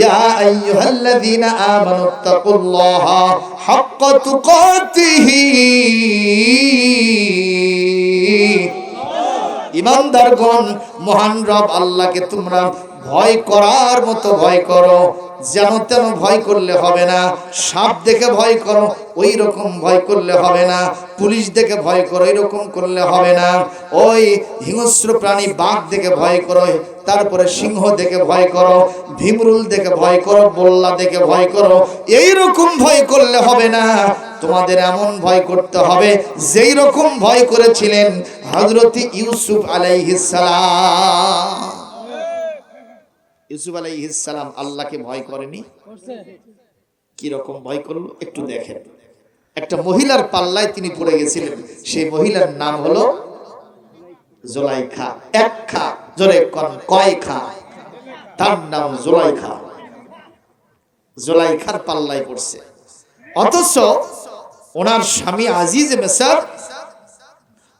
ইয়া আইয়ুহাল্লাযীনা আমানুত্তাকুল্লাহা হাক্কা তুকাতিহি ইমানদারগণ, মহান রব আল্লাহকে তোমরা ভয় করার মতো ভয় করো। যেন তেন ভয় করলে হবে না। সাপ দেখে ভয় করো ওই রকম ভয় করলে হবে না। পুলিশ দেখে ভয় করো এরকম করলে হবে না। ওই হিংস্র প্রাণী বাঘ দেখে ভয় করো, তারপরে সিংহ দেখে ভয় করো, ভীমরুল দেখে ভয় করো বল্লা দেখে ভয় করো এই রকম ভয় করলে হবে না। তোমাদের এমন ভয় করতে হবে যেই রকম ভয় করেছিলেন হজরত ইউসুফ আলাইহিসসালাম ইউসুফ আলাইহিসসালাম আল্লাহকে ভয় করেনি? কি রকম ভয় করল? একটু দেখেন। একটা মহিলার পাল্লায় তিনি পড়ে গেছিলেন। সেই মহিলার নাম হলো জোলাইখা। জোরে তার নাম জোলাইখা। জোলাইখার পাল্লায় পড়ছে। অথচ ওনার স্বামী আজিজ মেসার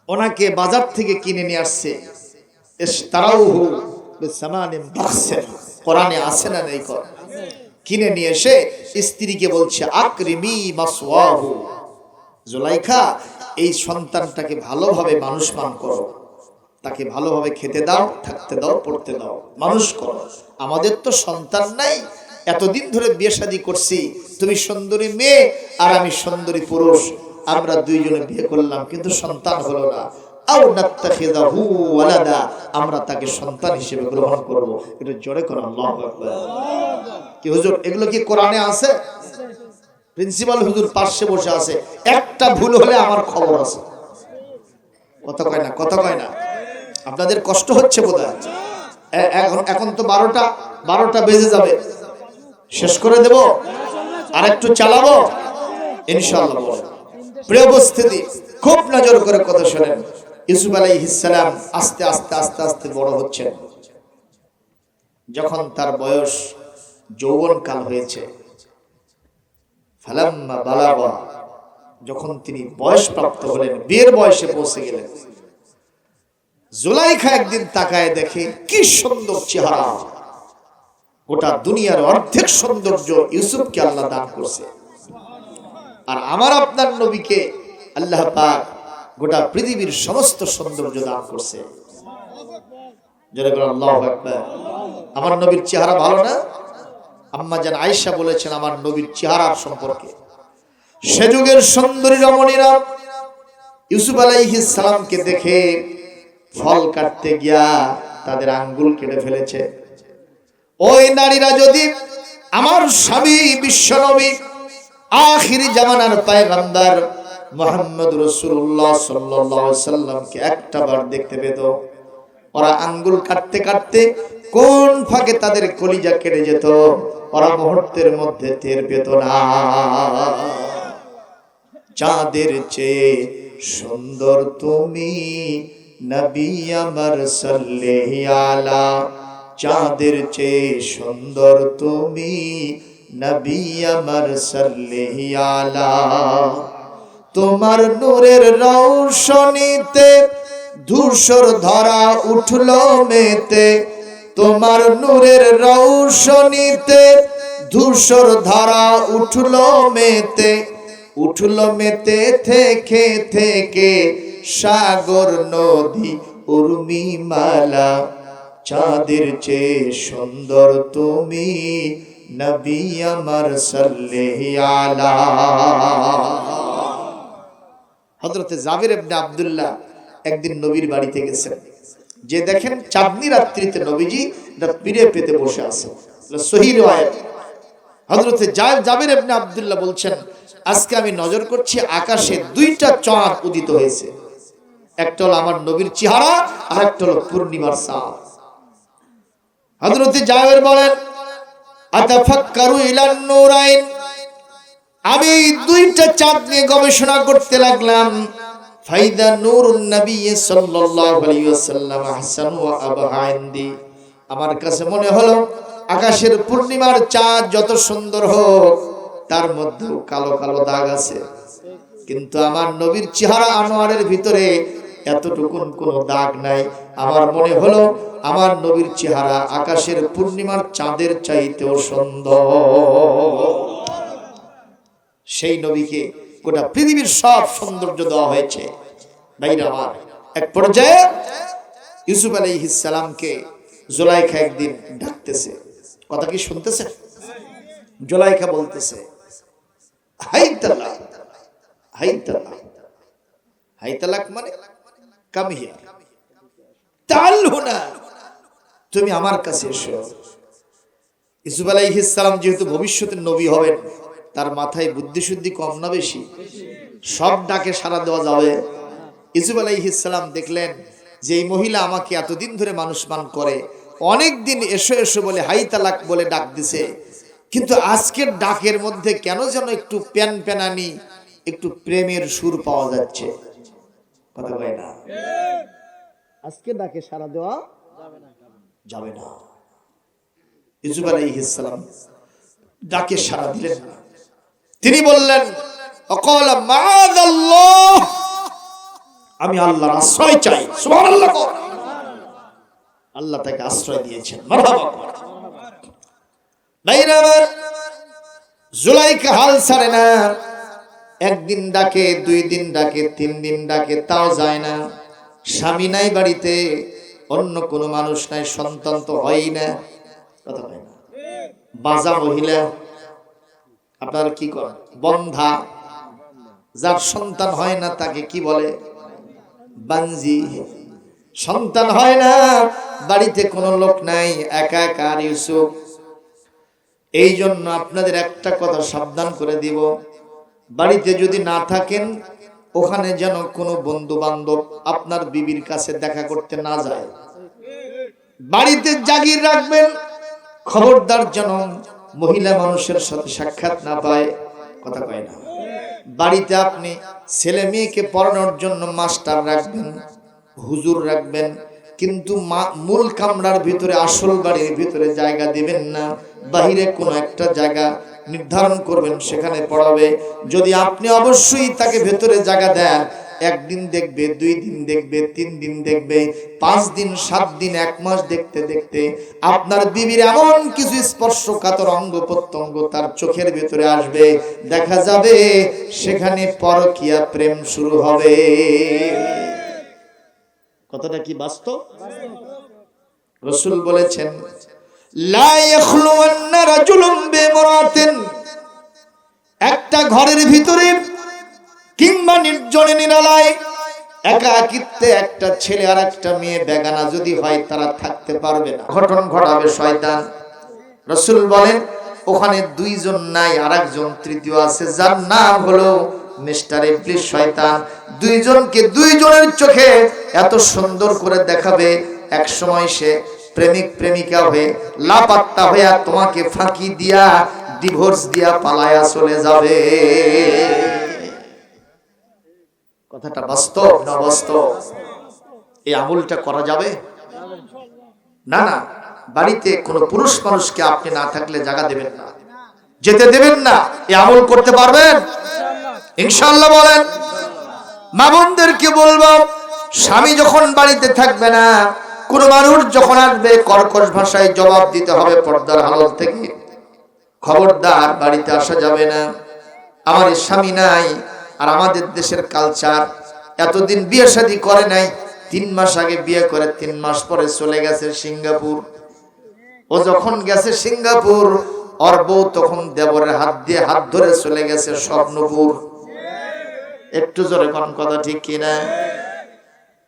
ওনাকে বাজার থেকে কিনে নিয়ে আসছে। বিসামানিন বাখসিন। কোরআনে আছে না নেই কর কিনে নিয়ে এসে স্ত্রীকে বলছে, আকরিমি মাসওয়াহু। জুলাইখা, এই সন্তানটাকে ভালোভাবে মানুষমান করো। তাকে ভালোভাবে খেতে দাও, থাকতে দাও, পড়তে দাও। মানুষ করো। আমাদের তো সন্তান নাই। এতদিন ধরে বিয়ে শাদী করছি। তুমি সুন্দরী মেয়ে আর আমি সুন্দরী পুরুষ। আমরা দুইজনে বিয়ে করলাম, কিন্তু সন্তান হলো না। আমরা তাকে সন্তান হিসেবে গ্রহণ করব। এটা জোরে এগুলো কি কোরআনে আছে? প্রিন্সিপাল হুজুর বসে আছে। একটা ভুল হলে আমার খবর আছে। কত কয় না কত কয় না। আপনাদের কষ্ট হচ্ছে বোধ এখন এখন তো বারোটা বারোটা বেজে যাবে। শেষ করে দেব? আর একটু চালাবো ইনশাল্লাহ প্রিয় উপস্থিতি, খুব নজর করে কথা শোনেন। ইউসুফ আলাইহিসসালাম আস্তে আস্তে আস্তে আস্তে বড় হচ্ছেন। যখন তার বয়স যৌবনকাল হয়েছে যখন তিনি বয়স প্রাপ্ত হলেন, বিয়ের বয়সে পৌঁছে গেলেন, জুলাইখা একদিন তাকায় দেখে, কি সুন্দর চেহারা। গোটা দুনিয়ার অর্ধেক সৌন্দর্য ইউসুফকে আল্লাহ দান করছে। আর আমার আপনার নবীকে আল্লাহ পাক গোটা পৃথিবীর সমস্ত সৌন্দর্য দান করছে। আমার নবীর চেহারা ভালো না? আম্মা যেন আয়েশা বলেছেন, আমার নবীর চেহারার সম্পর্কে। সে যুগের সুন্দরী রমণীরা ইউসুফ আলাইহিস সালামকে দেখে ফল কাটতে গিয়া তাদের আঙ্গুল কেটে ফেলেছে। ওই নারীরা যদি আমার স্বামী, বিশ্বনবী, আখিরি জামানার পায়গাম্বার মোহাম্মদ রসুল্লাহ সাল্লামকে একটা বার দেখতে পেত। ওরা আঙ্গুল কাটতে কাটতে কোন ফাঁকে তাদের কলিজা কেটে যেত, ওরা মুহূর্তের মধ্যে টের পেত না। চাঁদের চেয়ে সুন্দর তুমি নবী আমার সাল্লেহি আলা। চাঁদের চেয়ে সুন্দর তুমি নবী আমার সাল্লেহি আলা। তোমার নূরের রৌশনীতে ধূসর ধরা উঠল মেতে। তোমার নূরের রৌশনীতে ধূসর ধরা উঠল মেতে। উঠল মেতে থেকে থেকে সাগর, নদী, উর্মিমালা। চাঁদের চেয়ে সুন্দর তুমি নবী আমার সাল্লেহি আলা। হজরতে জাবির ইবনে আবদুল্লাহ একদিন নবীর বাড়িতে গেছেন। যে দেখেন চাঁদনি রাত্রিতে নবীজি পিড়ে পেতে বসে আছে। সহি রিওয়ায়াত। হজরতে ইবনে আব্দুল্লাহ বলছেন, আজকে আমি নজর করছি আকাশে দুইটা চাঁদ উদিত হয়েছে। একটা হলো আমার নবীর চেহারা আর পূর্ণিমার চাঁদ। হজরতে জাবির বলেন, আতাফাক্কারু ইলান নূরাইন? আমি এই দুইটা চাঁদ নিয়ে গবেষণা করতে লাগলাম। ফাইদা নূরুন নবী সাল্লাল্লাহু আলাইহি ওয়াসাল্লাম আহসান ওয়া আবহা ইনদি। আমার কাছে মনে হলো, আকাশের পূর্ণিমার চাঁদ যত সুন্দর হোক, তার মধ্যেও কালো কালো দাগ আছে। কিন্তু আমার নবীর চেহারা আনোয়ারের ভিতরে এতটুকুন কোনো দাগ নাই। আমার মনে হলো, আমার নবীর চেহারা আকাশের পূর্ণিমার চাঁদের চাইতেও সুন্দর। সেই নবীকে গোটা পৃথিবীর সব সৌন্দর্য দেওয়া হয়েছে। ভাইরা আমার, এক পর্যায়ে ইউসুফ আলাইহিসালামকে জোলাইখা একদিন ডাকতেছে। কথা কি শুনতেছে জোলাইখা বলতেছে মানে তুমি আমার কাছে এসো। ইসুফ আলাইহিসালাম যেহেতু ভবিষ্যতের নবী হবেন তার মাথায় বুদ্ধি শুদ্ধি কম না বেশি? সব ডাকে সারা দেওয়া যাবে। ইসুফ আলাইহিসালাম দেখলেন যে এই মহিলা আমাকে এতদিন ধরে মানুষ মান করে অনেক দিন এসো এসো বলে হাই তালাক বলে ডাক দিছে। কিন্তু আজকের ডাকের মধ্যে কেন যেন একটু প্যান প্যানানি, একটু প্রেমের সুর পাওয়া যাচ্ছে। কথা কয় না? আজকে ডাকে সারা দেওয়া যাবে না। ইসুফ আলাইহিসসালাম ডাকে সারা দিলেন না। তিনি বললেন আমি আল্লাহর আশ্রয় চাই। আল্লাহ তাকে আশ্রয় দিয়েছেন। জুলাইকা হাল ছাড়ে না। একদিন ডাকে, দুই দিন ডাকে, তিন দিন ডাকে, তাও যায় না। স্বামী নাই বাড়িতে, অন্য কোনো মানুষ নাই, সন্তান তো হয়ই না। কথা হয় বাজা মহিলা আপনার কি করেন? বন্ধা, যার সন্তান হয় না তাকে কি বলে? বাঞ্জি সন্তান হয় না, বাড়িতে কোনো লোক নাই, একা একা আর ইউসুফ। এই জন্য আপনাদের একটা কথা সাবধান করে দিব। বাড়িতে যদি না থাকেন, ওখানে যেন কোনো বন্ধু বান্ধব আপনার বিবির কাছে দেখা করতে না যায়। বাড়িতে জাগিয়ে রাখবেন, খবরদার যেন মহিলা মানুষের সাথে সাক্ষাৎ না পায়, কথা কয় না। বাড়িতে আপনি ছেলে মেয়েকে পড়ানোর জন্য মাস্টার রাখবেন, হুজুর রাখবেন, কিন্তু মূল কামরার ভিতরে, আসল বাড়ির ভিতরে জায়গা দেবেন না। বাহিরে কোনো একটা জায়গা নির্ধারণ করবেন, সেখানে পড়াবে। যদি আপনি অবশ্যই তাকে ভেতরে জায়গা দেন একদিন দেখবে, দুই দিন দেখবে, তিন দিন দেখবে, পাঁচ দিন, সাত দিন, এক মাস দেখতে দেখতে আপনার বিবির এমন কিছু স্পর্শকাতর অঙ্গ প্রত্যঙ্গ তার চোখের ভিতরে আসবে। দেখা যাবে সেখানে পরকিয়া প্রেম শুরু হবে। কথাটা কি বাস্তব? রসুল বলেছেন একটা ঘরের ভিতরে কিংবা নির্জনে নিরালায়, একাকিত্বে একটা ছেলে আর একটা মেয়ে বেগানা যদি হয়, তারা থাকতে পারবে না। ঘটন ঘটাবে শয়তান। রসুল বলেন, ওখানে দুইজন নাই আর একজন তৃতীয় আছে, যার নাম হলো মিস্টার ইবলিস শয়তান। দুইজনকে দুইজনের চোখে এত সুন্দর করে দেখাবে, এক সময় সে প্রেমিক প্রেমিকা হয়ে, লাপাত্তা হইয়া তোমাকে ফাঁকি দিয়া ডিভোর্স দিয়া পালায়া চলে যাবে। কথাটা বাস্তব না বাস্তব? এই আমলটা করা যাবে? না না। বাড়িতে কোনো পুরুষ মানুষকে আপনি না থাকলে জায়গা দেবেন না। যেতে দেবেন না। এই আমল করতে পারবেন? ইনশাল্লাহ বলেন। মা বোনদেরকে বলব স্বামী যখন বাড়িতে থাকবে না কোন মানুষ যখন আসবে কর্কশ ভাষায় জবাব দিতে হবে পর্দার হালত থেকে। খবরদার বাড়িতে আসা যাবে না। আমার স্বামী নাই আর আমাদের দেশের কালচার এতদিন বিয়ে শাদী করে নাই, তিন মাস আগে বিয়ে করে, তিন মাস পরে চলে গেছে সিঙ্গাপুর। ও যখন গেছে সিঙ্গাপুর, ওর বউ তখন দেবরের হাত দিয়ে হাত ধরে চলে গেছে স্বপ্নপুর। একটু জোরে কোন কথা ঠিক কিনা?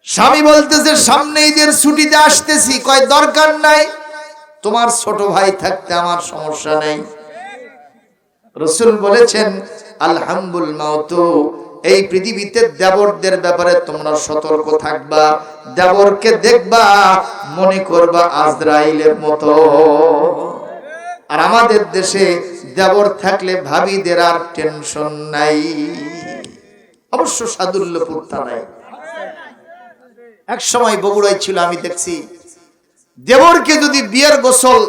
স্বামী বলতেছে, সামনে ঈদের ছুটিতে আসতেছি। কয়, দরকার নাই। তোমার ছোট ভাই থাকতে আমার সমস্যা নেই। রসুল বলেছেন, আলহামদুল মাউতু এই পৃথিবীতে দেবরদের ব্যাপারে তোমরা সতর্ক থাকবা, দেবরকে দেখবা, মনে করবা আজরাইলের মতো। আর আমাদের দেশে দেবর থাকলে ভাবিদের আর টেনশন নাই। অবশ্য সাদুল্যপুর নাই। এক সময় বগুড়ায় ছিল, আমি দেখছি, দেবরকে যদি বিয়ের গোসল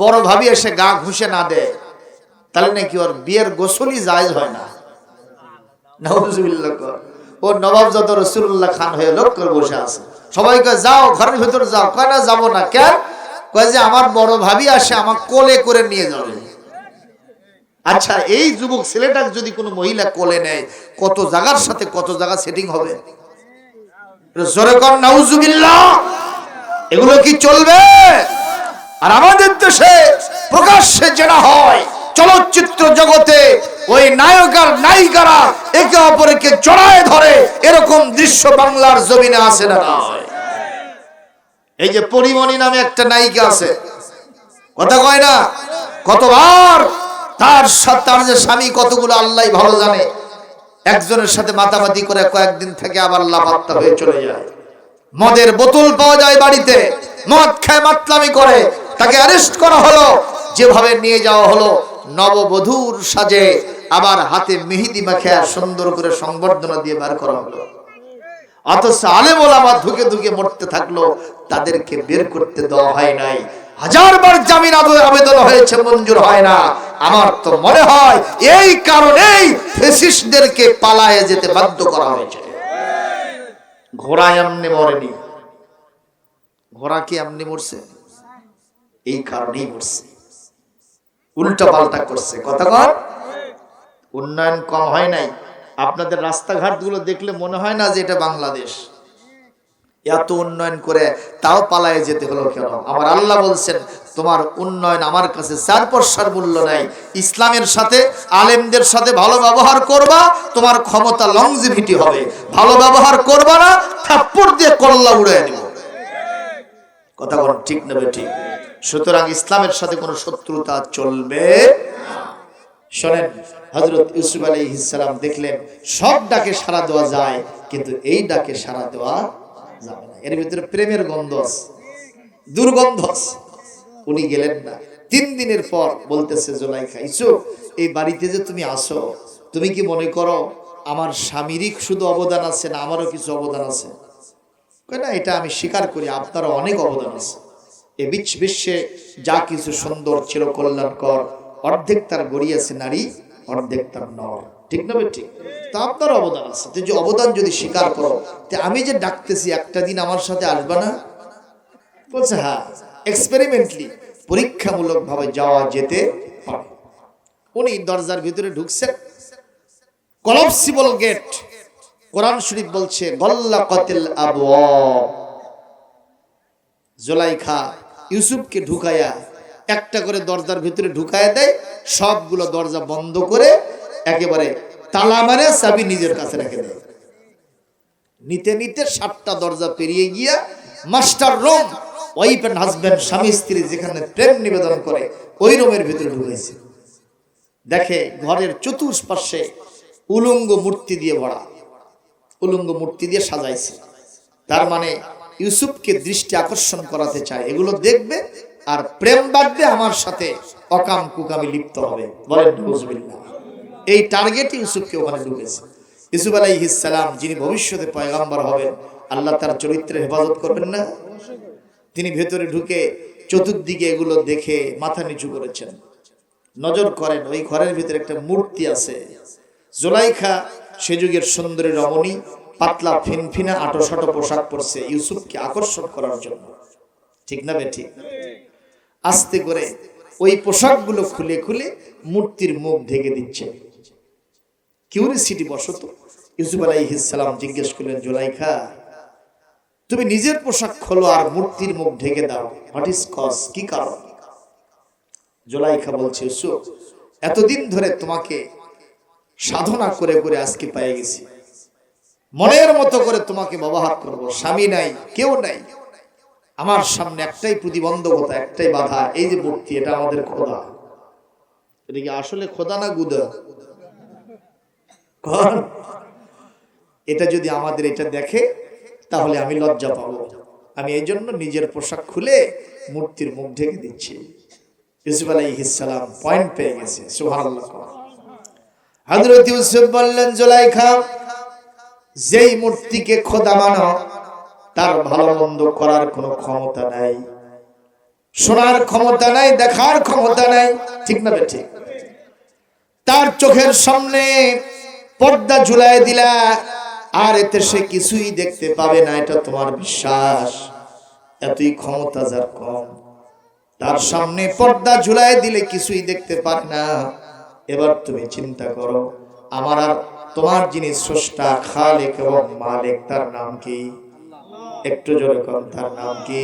বড় ভাবি এসে গা ঘুষে না দেয় তাহলে নাকি ওর বিয়ের গোসলই জায়জ হয় না? ও নবাব যত রসুল্লাহ খান হয়ে লোক করে বসে আছে। সবাই কয়, যাও, ঘরের ভেতর যাও। কয়, না, যাব না। কেন? কয় যে, আমার বড় ভাবি আসে, আমার কোলে করে নিয়ে যাবে। আচ্ছা এই যুবক ছেলেটাকে যদি কোনো মহিলা কোলে নেয়, কত জায়গার সাথে কত জায়গা সেটিং হবে? এগুলো কি চলবে? আর আমাদের দেশে প্রকাশ্যে যেটা হয়। চলচ্চিত্র জগতে ওই নায়ক আর নায়িকারা একে অপরকে জড়ায় ধরে, এরকম দৃশ্য বাংলার জমিনে আছে না। এই যে পরিমণি নামে একটা নায়িকা আছে। কথা কয় না? কতবার তার সাথে, তার যে স্বামী কতগুলো আল্লাহ ভালো জানে। একজনের সাথে মাতামাতি করে কয়েকদিন থেকে আবার লাপাত্তা হয়ে চলে যায়। মদের বোতল পাওয়া যায় বাড়িতে, মদ খায় মাতলামি করে, তাকে অ্যারেস্ট করা হলো। যেভাবে নিয়ে যাওয়া হলো নববধূর সাজে আবার হাতে মেহেদি মাখে সুন্দর করে সংবর্ধনা দিয়ে বার করা হলো। অথচ আলেম ওলামা ধুকে ধুকে মরতে থাকল, তাদেরকে বের করতে দেওয়া হয় নাই। হাজারবার জামিন আবেদন হয়েছে, মঞ্জুর হয় না। আমার তো মনে হয় এই কারণেই ফেসিস্টদেরকে পালায়ে যেতে বাধ্য করা হয়েছে। ঘোড়া এমনি মরেনি। ঘোড়া কি এমনি মরছে? এই কারণেই মরছে। উল্টা পাল্টা করছে। কথা উন্নয়ন কম হয় নাই। আপনাদের রাস্তাঘাটগুলো দেখলে মনে হয় না যে এটা বাংলাদেশ। এত উন্নয়ন করে তাও পালায়ে যেতে হলো কেন? আমার আল্লাহ বলছেন, তোমার উন্নয়ন আমার কাছে চার পয়সার মূল্য নাই। ইসলামের সাথে, আলেমদের সাথে ভালো ব্যবহার করবা, তোমার ক্ষমতা লংজিভিটি হবে। ভালো ব্যবহার করবা না, থাপ্পড় দিয়ে কল্লা উড়ে দিব কথা বলেন ঠিক নেবে ঠিক? সুতরাং ইসলামের সাথে কোনো শত্রুতা চলবে শোনেন হজরত ইউসুফ আলী ইসলাম দেখলেন, সব ডাকে সারা দেওয়া যায়, কিন্তু এই ডাকে সারা দেওয়া যাবে না। এর ভিতরে প্রেমের গন্ধ দুর্গন্ধ উনি গেলেন না। তিন দিনের পর বলতেছে জোলাইখা ইসুফ এই বাড়িতে যে তুমি আসো, তুমি কি মনে করো আমার স্বামীরই শুধু অবদান আছে না আমারও কিছু অবদান আছে? না, এটা আমি স্বীকার করি, আপনারও অনেক অবদান আছে। এ বিশ্বে যা কিছু সুন্দর ছিল কল্যাণকর, অর্ধেক তার গড়িয়েছে নারী, অর্ধেক তার নর। ঠিক না ঠিক তা আপনার অবদান আছে। যে অবদান যদি স্বীকার করো, তে আমি যে ডাকতেছি, একটা দিন আমার সাথে আসবে না? বলছে হ্যাঁ এক্সপেরিমেন্টলি পরীক্ষামূলক ভাবে যাওয়া যেতে পারে। উনি দরজার ভিতরে ঢুকছেন কলপসিবল গেট। কোরআন শরীফ বলছে গল্লা কতিল আবু জোলাইখা ইউসুফকে ঢুকায়া, একটা করে দরজার ভিতরে ঢুকায়া দেয়, সবগুলো দরজা বন্ধ করে একেবারে তালা মারে চাবি নিজের কাছে রেখে দেয়। নিতে নিতে সাতটা দরজা পেরিয়ে গিয়া master room, wife and husband, স্বামী স্ত্রী যেখানে প্রেম নিবেদন করে, ওই রুমের ভিতরে ঢুকেছে দেখে ঘরের চতুষ্পার্শ্বে উলঙ্গ মূর্তি দিয়ে ভরা। উলঙ্গ মূর্তি দিয়ে সাজাইছে। তার মানে ইউসুফকে দৃষ্টি আকর্ষণ করাতে চায়। এগুলো দেখবে আর প্রেম বাদবে আমার সাথে। অকাম কুকামি লিপ্ত হবে। এই টার্গেট ইউসুফকে ওখানে ঢুকেছে। ইউসুফ আলাইহিস সালাম, যিনি ভবিষ্যতে পয়গাম্বর হবেন, আল্লাহ তার চরিত্রের হেফাজত করবেন না। তিনি ভেতরে ঢুকে চতুর্দিকে এগুলো দেখে মাথা নিচু করেছেন। নজর করেন, ওই ঘরের ভিতরে একটা মূর্তি আছে। জোলাইখা সে যুগের সুন্দরী রমণী পাতলা ফিনফিনা আটো শটো পোশাক পরছে ইউসুফকে আকর্ষণ করার জন্য। ঠিক না বে ঠিক? আস্তে করে ওই পোশাকগুলো খুলে খুলে মূর্তির মুখ ঢেকে দিচ্ছে। কিউরিসিটি বসত ইউসুফ আলাইহিসসালাম জিজ্ঞেস করলেন, জোলাইখা, তুমি নিজের পোশাক খোলো আর মূর্তির মুখ ঢেকে দাও। হোয়াট ইজ কজ কি কারণ? জোলাইখা বলছে, ইউসুফ, এতদিন ধরে তোমাকে সাধনা করে করে আজকে পেয়ে গেছি। মনের মতো করে তোমাকে ব্যবহার করব। স্বামী নাই, কেউ নাই। আমার সামনে একটাই প্রতিবন্ধকতা, একটাই বাধা, এই যে মূর্তি এটা আমাদের খোদা। এটা কি আসলে খোদা না গুদা? এটা যদি আমাদের এটা দেখে, তাহলে আমি লজ্জা পাবো। আমি এই জন্য নিজের পোশাক খুলে মূর্তির মুখ ঢেকে দিচ্ছি। ইউসুফ আলাইহিসসালাম পয়েন্ট পেয়ে গেছে। সুবহানাল্লাহ। হযরত ইউসুফ বললেন, জুলাইখা, যেই মূর্তিকে খোদা মানো, তার ভালো মন্দ করার কোনো ক্ষমতা নাই। শোনার ক্ষমতা নাই, দেখার ক্ষমতা নাই, ঠিক না ঠিক তার চোখের সামনে পর্দা ঝুলাই দিলা, আর এতে সে কিছুই দেখতে পাবে না, এটা তোমার বিশ্বাস। এতই ক্ষমতা যার কম। তার সামনে পর্দা ঝুলাই দিলে কিছুই দেখতে পারে না। এবার তুমি চিন্তা করো, আমার আর তোমার যিনি স্রষ্টা, খালেক এবং মালিক, তার নাম কি? একটু জোরে কম তার নাম কি?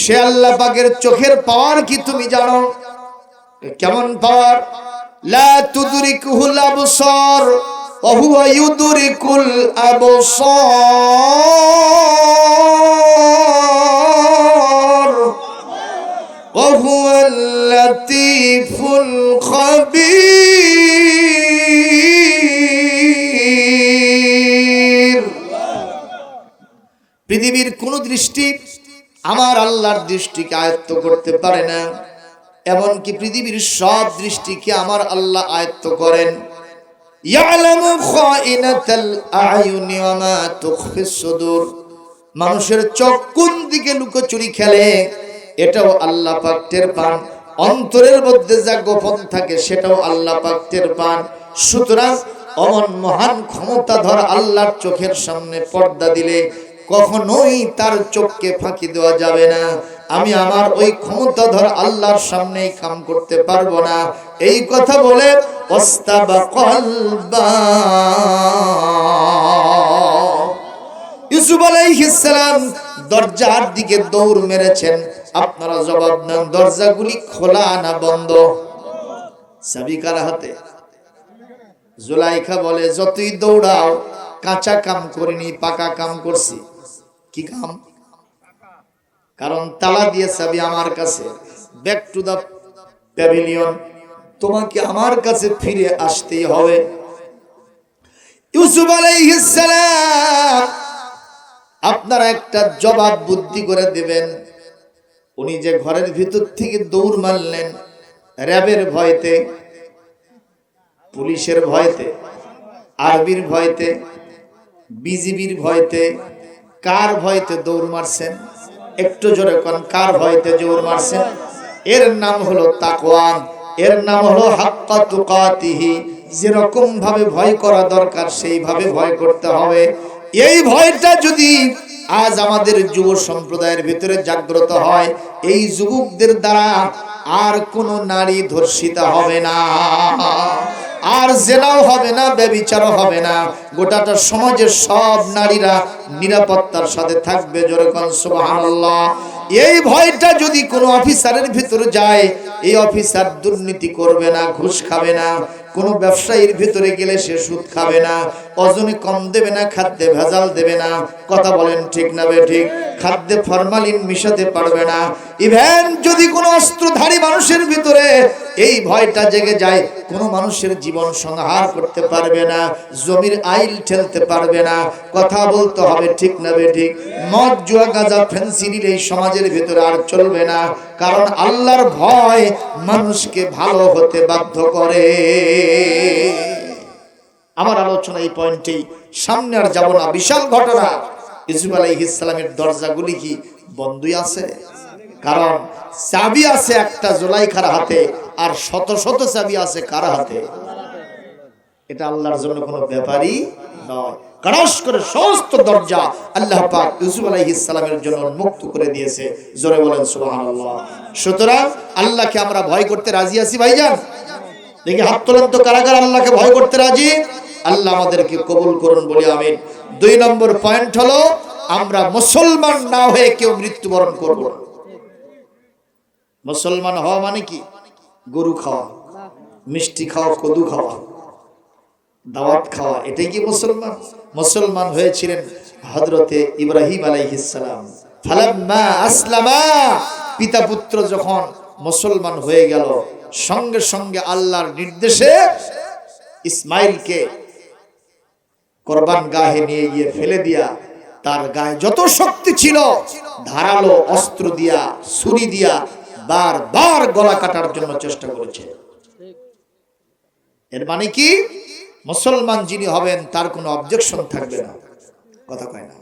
সে আল্লাহ পাকের চোখের পাওয়ার কি তুমি জানো? কেমন পাওয়ার? লা তুদরিকুহুল আবসার ওয়া হুয়া ইউদরিকুল আবসার, ওয়া হুয়াল লাতীফুল খাবীর। পৃথিবীর কোন দৃষ্টি আমার আল্লাহর দৃষ্টিকে আয়ত্ত করতে পারে না, এমনকি পৃথিবীর সব দৃষ্টিকে আমার আল্লাহ আয়ত্ত করেন। মানুষের চোখ কোন দিকে লুকোচুরি খেলে, এটাও আল্লাহ পাক টের পান। অন্তরের মধ্যে যা গোপন থাকে সেটাও আল্লাহ পাক টের পান। সুতরাং অমন মহান ক্ষমতাধর আল্লাহর চোখের সামনে পর্দা দিলে কখনোই তার চোখকে ফাঁকি দেওয়া যাবে না। আমি আমার ওই ক্ষমতাধর আল্লাহর সামনে কাম করতে পারব না। এই কথা বলে ওস্তাবাকাল বাব। ইউসুফ আলাইহিসসালাম দরজার দিকে দৌড় মেরেছেন। আপনারা জবাব দেন, দরজাগুলি খোলা না বন্ধ। চাবি কার হাতে? জুলাইখা বলে, যতই দৌড়াও, কাঁচা কাম করিনি, পাকা কাম করছি। কি কাম? কারণ তালা দিয়ে চাবি আমার কাছে ব্যাক টু দা প্যাভিলিয়ন তোমাকে আমার কাছে ফিরে আসতেই হবে। ইউসুফ আলাইহিসসালাম আপনারা একটা জবাব বুদ্ধি করে দিবেন উনি যে ঘরের ভিতর থেকে দৌড় মারলেন র্যাবের ভয়তে, পুলিশের ভয়তে, আরবির ভয়তে, বিজিবির ভয়তে, কার ভয়তে দৌড় মারছেন? একটু জোরে কোন, কার ভয়তে দৌড় মারছেন? এর নাম হলো তাকওয়ান, এর নাম হলো হাক্কা তুকাতিহি। যেরকম ভাবে ভয় করা দরকার, সেইভাবে ভয় করতে হবে। এই ভয়টা যদি আজ আমাদের যুব সম্প্রদায়ের ভিতরে জাগ্রত হয়, এই যুবকদের দ্বারা আর কোনো নারী ধর্ষিতা হবে না। আর জেনাও হবে না, ব্যবিচারও হবে না। গোটাটা সমাজের সব নারীরা নিরাপত্তার সাথে থাকবে এই ভয়টা যদি কোনো অফিসারের ভিতরে যায়, এই অফিসার দুর্নীতি করবে না, ঘুষ খাবে না। কোনো ব্যবসায়ীর ভিতরে গেলে সে সুদ খাবে না। ওজনে কম দেবে না, খাদ্যে ভেজাল দেবে না। কথা বলেন ঠিক না ঠিক? খাদ্যে ফরমালিন মিশাতে পারবে না। ইভেন যদি কোনো অস্ত্রধারী মানুষের ভিতরে এই ভয়টা জেগে যায়, কোনো মানুষের জীবন সংহার করতে পারবে না, জমির আইল ঠেলতে পারবে না। কথা বলতে হবে ঠিক না ঠিক? মদ, জুয়া, গাঁজা ফেন্সিডিল এই সমাজের ভিতরে আর চলবে না। কারণ আল্লাহর ভয় মানুষকে ভালো হতে বাধ্য করে। আমার আলোচনা এই পয়েন্টেই সামনে আর যাব না, বিশাল ঘটনা। ইসুফ আলাইহিস ইসলামের দরজাগুলি কি বন্ধই আছে? কারণ চাবি আছে একটা জোলাইখার হাতে, আর শত শত চাবি আছে কার হাতে? এটা আল্লাহর জন্য কোনো ব্যাপারই নয়। কড়াস করে সমস্ত দরজা আল্লাহ পাক ইউসুফ জন্য করে দিয়েছে। জোরে বলেন সুতরাং আল্লাহকে আমরা ভয় করতে রাজি আছি, ভাইজান? দেখি হাত তোলেন তো আল্লাহকে ভয় করতে রাজি? আল্লাহ আমাদেরকে কবুল করুন বলি আমিন। দুই নম্বর পয়েন্ট হলো, আমরা মুসলমান না হয়ে কেউ মৃত্যুবরণ করব না। মুসলমান হওয়া মানে কি? গরু খাওয়া, মিষ্টি খাওয়া, কদু খাওয়া, দাওয়াত খাওয়া, এটাই কি মুসলমান? মুসলমান হয়েছিলেন হজরতে ইব্রাহিম আলাইহিসসালাম ফালাম্মা আসলামা, পিতা পুত্র যখন মুসলমান হয়ে গেল, সঙ্গে সঙ্গে আল্লাহর নির্দেশে ইসমাইলকে কোরবান গাহে নিয়ে গিয়ে ফেলে দিয়া, তার গায়ে যত শক্তি ছিল, ধারালো অস্ত্র দিয়া, ছুরি দিয়া বার বার গলা কাটার জন্য চেষ্টা করেছে। এর মানে কি? মুসলমান যিনি হবেন, তার কোনো অবজেকশন থাকবে না। কথা কয় না।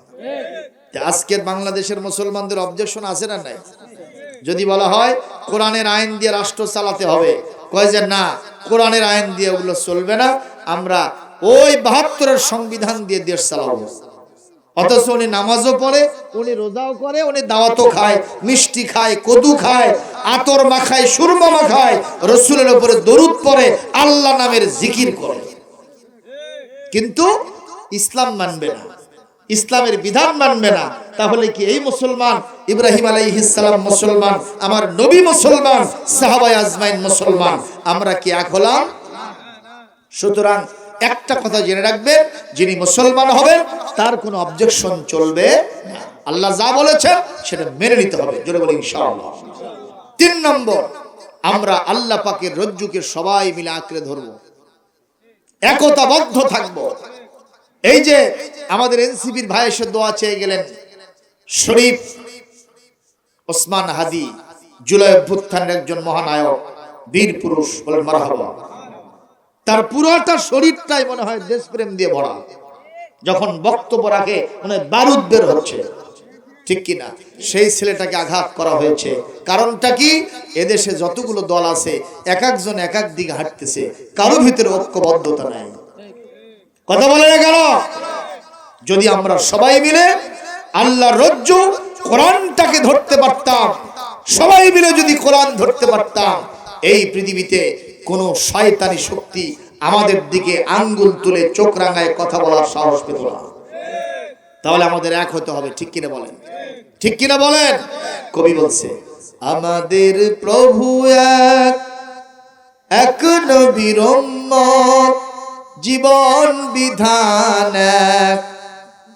তা আজকের বাংলাদেশের মুসলমানদের অবজেকশন আছে না নাই? যদি বলা হয়, কোরআনের আইন দিয়ে রাষ্ট্র চালাতে হবে, কয় যে না, কোরআনের আইন দিয়ে ওগুলো চলবে না, আমরা ওই বাহাত্তরের সংবিধান দিয়ে দেশ চালাবো অথচ উনি নামাজও পড়ে, উনি রোজাও করে, উনি দাওয়াতও খায়, মিষ্টি খায়, কদু খায়, আতর মাখায়, সুরমা মাখায়, রসুলের উপরে দরুদ পড়ে, আল্লাহ নামের জিকির করে। কিন্তু ইসলাম মানবে না। ইসলামের বিধান মানবে না। তাহলে কি এই মুসলমান, ইব্রাহিম আলাইহিসসালাম মুসলমান, আমার নবী মুসলমান সাহাবাই আজমাইন মুসলমান, আমরা কি এক হলাম? সুতরাং একটা কথা জেনে রাখবেন, যিনি মুসলমান হবেন, তার কোনো অবজেকশন চলবে। আল্লাহ যা বলেছেন, সেটা মেনে নিতে হবে। জোরে বলি ইনশাআল্লাহ। তিন নম্বর, আমরা আল্লাহ পাকের রজ্জুকে সবাই মিলে আঁকড়ে ধরবো। একতাবদ্ধ থাকব। এই যে আমাদের এনসিপির ভাই এসে দোয়া চেয়ে গেলেন, শরীফ ওসমান হাদি, জুলাই অভ্যুত্থানের একজন মহানায়ক, বীর পুরুষ বলেন, মারহাবা। তার পুরোটা শরীরটাই মনে হয় দেশপ্রেম দিয়ে ভরা। যখন বক্তব্য রাখে, মনে বারুদ বের হচ্ছে। ঠিক কিনা? সেই ছেলেটাকে আঘাত করা হয়েছে। কারণটা কি? এদেশে যতগুলো দল আছে, এক একজন এক এক দিকে হাঁটতেছে। কারও ভিতরে ঐক্যবদ্ধতা নাই। কথা বলে কেন? যদি আমরা সবাই মিলে আল্লাহ রজ্জু কোরআনটাকে ধরতে পারতাম, সবাই মিলে যদি কোরআন ধরতে পারতাম, এই পৃথিবীতে কোনো শয়তানি শক্তি আমাদের দিকে আঙ্গুল তুলে চোখ রাঙায় কথা বলার সাহস পেত না। তাহলে আমাদের এক হতে হবে ঠিক কিনা বলেন? ঠিক কিনা বলেন? কবি বলছে আমাদের প্রভু এক এক নবীর উম্মত, জীবন বিধান এক।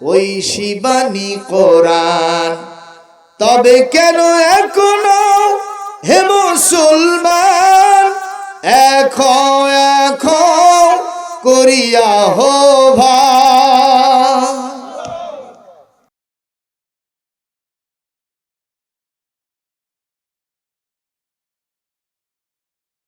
ওই শিবানী কোরআন তবে কেন এখনও হে মুসলমান এখন এখন করিয়া হো ভা